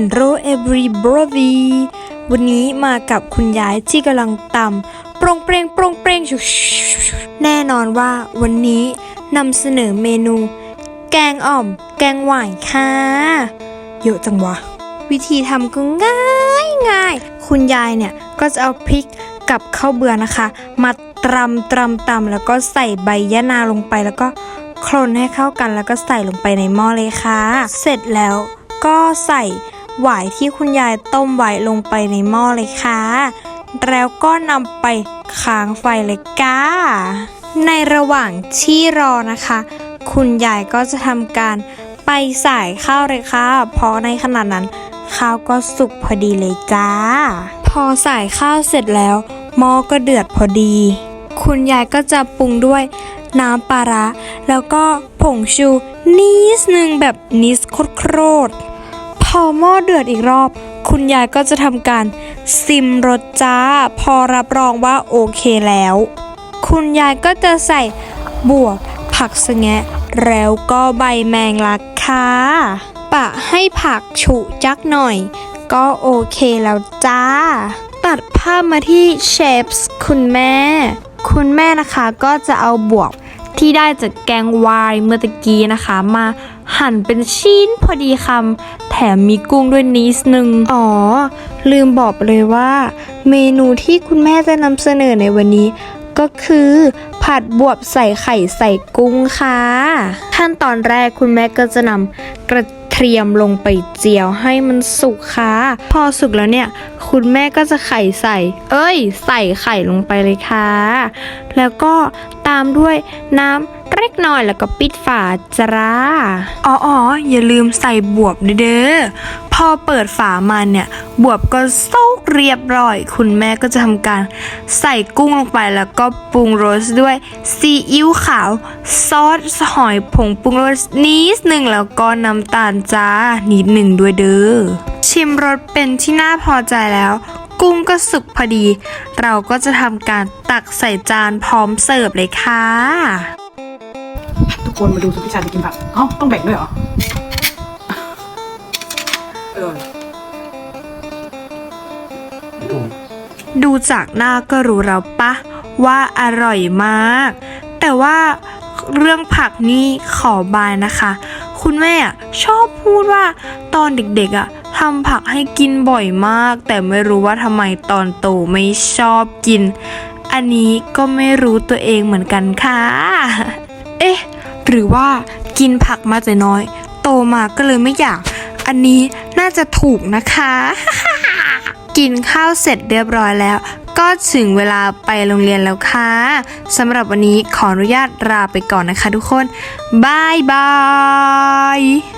Hello everybody วันนี้มากับคุณยายที่กำลังตำโปรงเปรงโปรงเปรงชุแน่นอนว่าวันนี้นำเสนอเมนู แกงอ่อม แกงหวายค่ะ เยอะจังวะ วิธีทำก็ง่ายง่าย คุณยายเนี่ย ก็จะเอาพริกกับข้าวเบื่อนะคะ มาตรำตรำตำแล้วก็ใส่ใบยะนาลงไปแล้วก็โคลนให้เข้ากันแล้วก็ใส่ลงไปในหม้อเลยค่ะ เสร็จแล้วก็ใส่ หวายที่คุณยายต้มไว้ลงไปในหม้อเลยค่ะ แล้วก็นำไปค้างไฟเลยก้า ในระหว่างที่รอนะคะ คุณยายก็จะทำการไปใส่ข้าวเลยค่ะ เพราะในขณะนั้นข้าวก็สุกพอดีเลยจ้า พอใส่ข้าวเสร็จแล้วหม้อก็เดือดพอดี คุณยายก็จะปรุงด้วยน้ำปลาร้าแล้วก็ผงชูนิดนึงแบบนิดโครด พอหม้อเดือดอีกรอบ คุณยายก็จะทำการซิมรสจ้า พอรับรองว่าโอเคแล้ว คุณยายก็จะใส่บวบผักสะแงะ แล้วก็ใบแมงลักค่ะปะให้ผักฉุจักหน่อย ก็โอเคแล้วจ้า ตัดภาพมาที่เชฟส์คุณแม่ คุณแม่นะคะก็จะเอาบวบที่ได้จากแกงวายเมื่อตะกี้นะคะ มาหั่นเป็นชิ้นพอดีคำ ถมมีกุ้งด้วยนิดนึง อ๋อ ลืมบอกเลยว่า เมนูที่คุณแม่จะนำเสนอในวันนี้ ก็คือ ผัดบวบใส่ไข่ใส่กุ้งค่ะ ขั้นตอนแรกคุณแม่ก็จะนำกระเทียมลงไปเจียวให้มันสุกค่ะ พอสุกแล้วเนี่ย คุณแม่ก็จะไข่ใส่ เอ้ย ใส่ไข่ลงไปเลยค่ะ แล้วก็ตามด้วยน้ำ เล็กน้อยแล้วก็ปิดฝาจ้าอ๋อออย่าลืมใส่บวบด้วยเด้อพอเปิดฝามาเนี่ย บวบก็สุกเรียบร้อย คุณแม่ก็จะทำการใส่กุ้งลงไปแล้วก็ปรุงรสด้วยซีอิ๊วขาว ซอสหอยผงปรุงรสนิดหนึ่งแล้วก็น้ำตาลจ้านิดหนึ่งด้วยเด้อชิมรสเป็นที่น่าพอใจแล้วกุ้งก็สุกพอดี เราก็จะทำการตักใส่จานพร้อมเสิร์ฟเลยค่ะ คนมาดูสุพิชาจะกินผักเอ้าต้องแบ่งด้วยเหรอเออดูจากหน้าก็รู้แล้วปะว่าอร่อยมาก แต่ว่าเรื่องผักนี่ขอบายนะคะ คุณแม่อะชอบพูดว่าตอนเด็กๆอะทำผักให้กินบ่อยมาก แต่ไม่รู้ว่าทำไมตอนโตไม่ชอบกิน อันนี้ก็ไม่รู้ตัวเองเหมือนกันค่ะ เอ๊ะ หรือว่ากินผักมาแต่น้อย โตมาก็เลยไม่อยาก อันนี้น่าจะถูกนะคะ กินข้าวเสร็จเรียบร้อยแล้ว ก็ถึงเวลาไปโรงเรียนแล้วค่ะสำหรับวันนี้ขออนุญาตลาไปก่อนนะคะทุกคนบายบาย